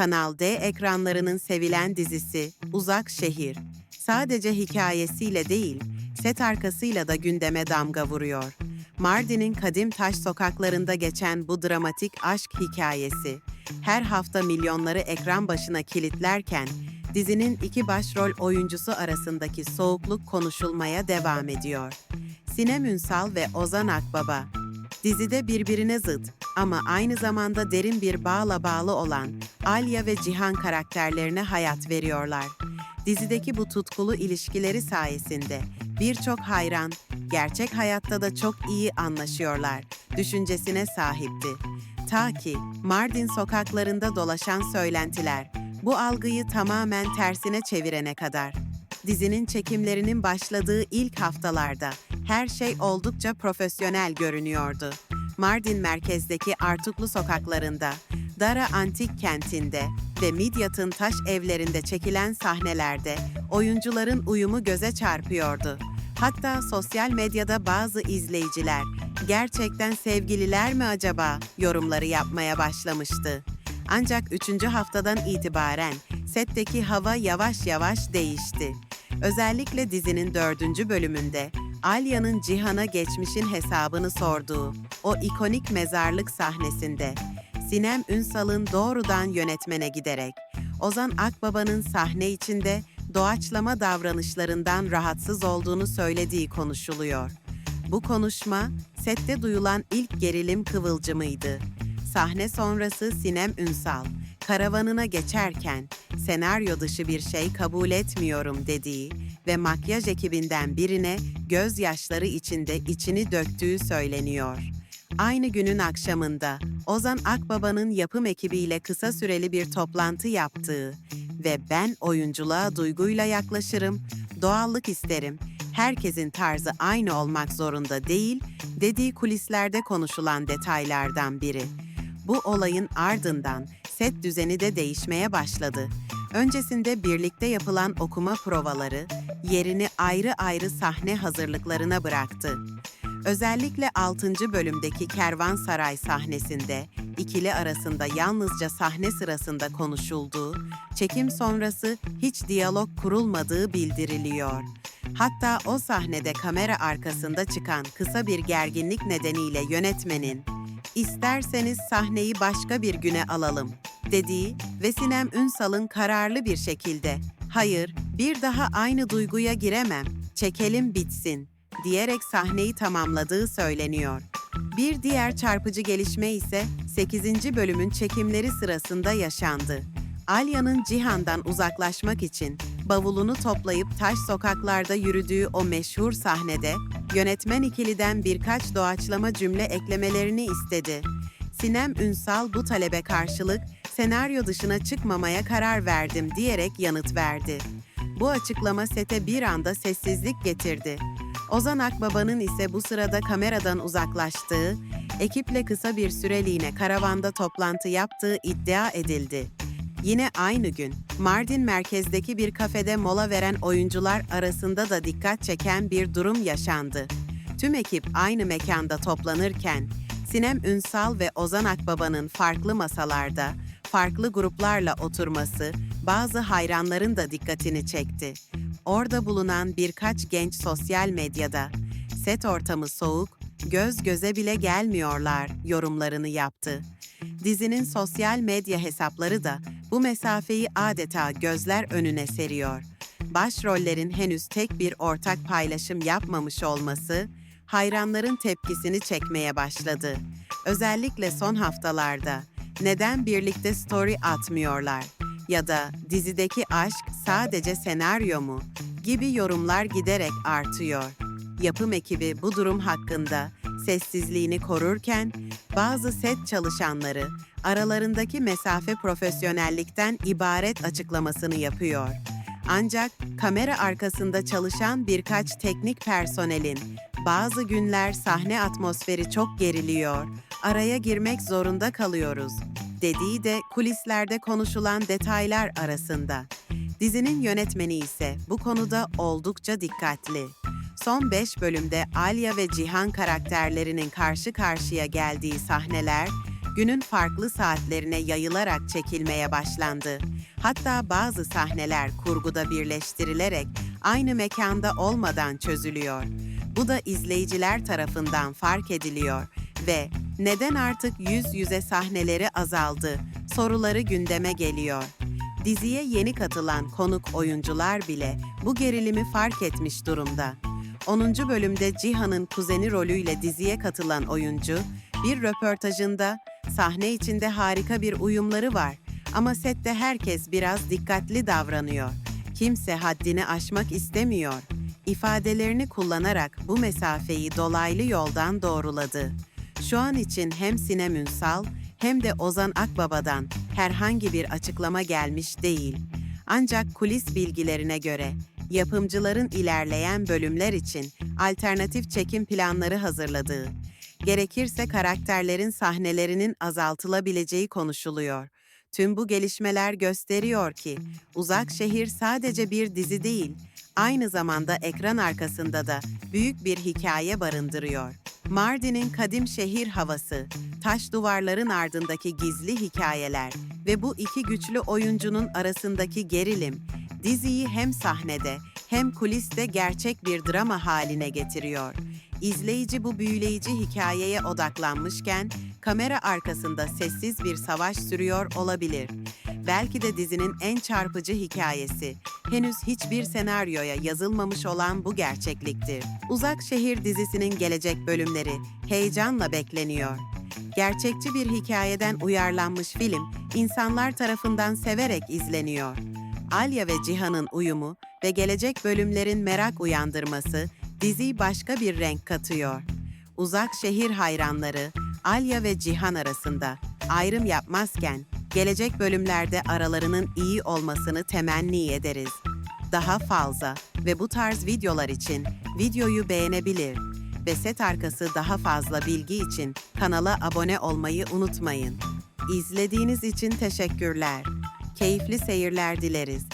Kanal D ekranlarının sevilen dizisi Uzak Şehir. Sadece hikayesiyle değil, set arkasıyla da gündeme damga vuruyor. Mardin'in kadim taş sokaklarında geçen bu dramatik aşk hikayesi, her hafta milyonları ekran başına kilitlerken, dizinin iki başrol oyuncusu arasındaki soğukluk konuşulmaya devam ediyor. Sinem Ünsal ve Ozan Akbaba, dizide birbirine zıt ama aynı zamanda derin bir bağla bağlı olan Alya ve Cihan karakterlerine hayat veriyorlar. Dizideki bu tutkulu ilişkileri sayesinde birçok hayran, gerçek hayatta da çok iyi anlaşıyorlar düşüncesine sahipti. Ta ki Mardin sokaklarında dolaşan söylentiler bu algıyı tamamen tersine çevirene kadar. Dizinin çekimlerinin başladığı ilk haftalarda her şey oldukça profesyonel görünüyordu. Mardin merkezdeki Artuklu sokaklarında, Dara Antik kentinde ve Midyat'ın taş evlerinde çekilen sahnelerde oyuncuların uyumu göze çarpıyordu. Hatta sosyal medyada bazı izleyiciler gerçekten sevgililer mi acaba yorumları yapmaya başlamıştı. Ancak 3. haftadan itibaren setteki hava yavaş yavaş değişti. Özellikle dizinin dördüncü bölümünde Alya'nın Cihan'a geçmişin hesabını sorduğu o ikonik mezarlık sahnesinde Sinem Ünsal'ın doğrudan yönetmene giderek Ozan Akbaba'nın sahne içinde doğaçlama davranışlarından rahatsız olduğunu söylediği konuşuluyor. Bu konuşma sette duyulan ilk gerilim kıvılcımıydı. Sahne sonrası Sinem Ünsal, karavanına geçerken senaryo dışı bir şey kabul etmiyorum dediği ve makyaj ekibinden birine gözyaşları içinde içini döktüğü söyleniyor. Aynı günün akşamında Ozan Akbaba'nın yapım ekibiyle kısa süreli bir toplantı yaptığı ve ben oyunculuğa duyguyla yaklaşırım, doğallık isterim, herkesin tarzı aynı olmak zorunda değil, dediği kulislerde konuşulan detaylardan biri. Bu olayın ardından set düzeni de değişmeye başladı. Öncesinde birlikte yapılan okuma provaları yerini ayrı ayrı sahne hazırlıklarına bıraktı. Özellikle 6. bölümdeki Kervansaray sahnesinde ikili arasında yalnızca sahne sırasında konuşulduğu, çekim sonrası hiç diyalog kurulmadığı bildiriliyor. Hatta o sahnede kamera arkasında çıkan kısa bir gerginlik nedeniyle yönetmenin "İsterseniz sahneyi başka bir güne alalım." dediği ve Sinem Ünsal'ın kararlı bir şekilde "Hayır, bir daha aynı duyguya giremem. Çekelim bitsin." diyerek sahneyi tamamladığı söyleniyor. Bir diğer çarpıcı gelişme ise 8. bölümün çekimleri sırasında yaşandı. Alya'nın Cihan'dan uzaklaşmak için bavulunu toplayıp taş sokaklarda yürüdüğü o meşhur sahnede yönetmen ikiliden birkaç doğaçlama cümle eklemelerini istedi. Sinem Ünsal bu talebe karşılık senaryo dışına çıkmamaya karar verdim diyerek yanıt verdi. Bu açıklama sete bir anda sessizlik getirdi. Ozan Akbaba'nın ise bu sırada kameradan uzaklaştığı, ekiple kısa bir süreliğine karavanda toplantı yaptığı iddia edildi. Yine aynı gün Mardin merkezdeki bir kafede mola veren oyuncular arasında da dikkat çeken bir durum yaşandı. Tüm ekip aynı mekanda toplanırken Sinem Ünsal ve Ozan Akbaba'nın farklı masalarda, farklı gruplarla oturması bazı hayranların da dikkatini çekti. Orada bulunan birkaç genç sosyal medyada set ortamı soğuk, göz göze bile gelmiyorlar yorumlarını yaptı. Dizinin sosyal medya hesapları da bu mesafeyi adeta gözler önüne seriyor. Başrollerin henüz tek bir ortak paylaşım yapmamış olması hayranların tepkisini çekmeye başladı. Özellikle son haftalarda neden birlikte story atmıyorlar ya da dizideki aşk sadece senaryo mu gibi yorumlar giderek artıyor. Yapım ekibi bu durum hakkında sessizliğini korurken bazı set çalışanları aralarındaki mesafe profesyonellikten ibaret açıklamasını yapıyor. Ancak kamera arkasında çalışan birkaç teknik personelin bazı günler sahne atmosferi çok geriliyor, araya girmek zorunda kalıyoruz dediği de kulislerde konuşulan detaylar arasında. Dizinin yönetmeni ise bu konuda oldukça dikkatli. Son 5 bölümde Alya ve Cihan karakterlerinin karşı karşıya geldiği sahneler günün farklı saatlerine yayılarak çekilmeye başlandı. Hatta bazı sahneler kurguda birleştirilerek aynı mekanda olmadan çözülüyor. Bu da izleyiciler tarafından fark ediliyor ve neden artık yüz yüze sahneleri azaldı soruları gündeme geliyor. Diziye yeni katılan konuk oyuncular bile bu gerilimi fark etmiş durumda. 10. bölümde Cihan'ın kuzeni rolüyle diziye katılan oyuncu, bir röportajında sahne içinde harika bir uyumları var ama sette herkes biraz dikkatli davranıyor. Kimse haddini aşmak istemiyor. ifadelerini kullanarak bu mesafeyi dolaylı yoldan doğruladı. Şu an için hem Sinem Ünsal hem de Ozan Akbaba'dan herhangi bir açıklama gelmiş değil. Ancak kulis bilgilerine göre yapımcıların ilerleyen bölümler için alternatif çekim planları hazırladığı, gerekirse karakterlerin sahnelerinin azaltılabileceği konuşuluyor. Tüm bu gelişmeler gösteriyor ki Uzak Şehir sadece bir dizi değil, aynı zamanda ekran arkasında da büyük bir hikaye barındırıyor. Mardin'in kadim şehir havası, taş duvarların ardındaki gizli hikayeler ve bu iki güçlü oyuncunun arasındaki gerilim, diziyi hem sahnede hem kuliste gerçek bir drama haline getiriyor. İzleyici bu büyüleyici hikayeye odaklanmışken, kamera arkasında sessiz bir savaş sürüyor olabilir. Belki de dizinin en çarpıcı hikayesi, henüz hiçbir senaryoya yazılmamış olan bu gerçekliktir. Uzak Şehir dizisinin gelecek bölümleri heyecanla bekleniyor. Gerçekçi bir hikayeden uyarlanmış film, insanlar tarafından severek izleniyor. Alya ve Cihan'ın uyumu ve gelecek bölümlerin merak uyandırması diziyi başka bir renk katıyor. Uzak şehir hayranları Alya ve Cihan arasında ayrım yapmazken gelecek bölümlerde aralarının iyi olmasını temenni ederiz. Daha fazla ve bu tarz videolar için videoyu beğenebilir ve set arkası daha fazla bilgi için kanala abone olmayı unutmayın. İzlediğiniz için teşekkürler. Keyifli seyirler dileriz.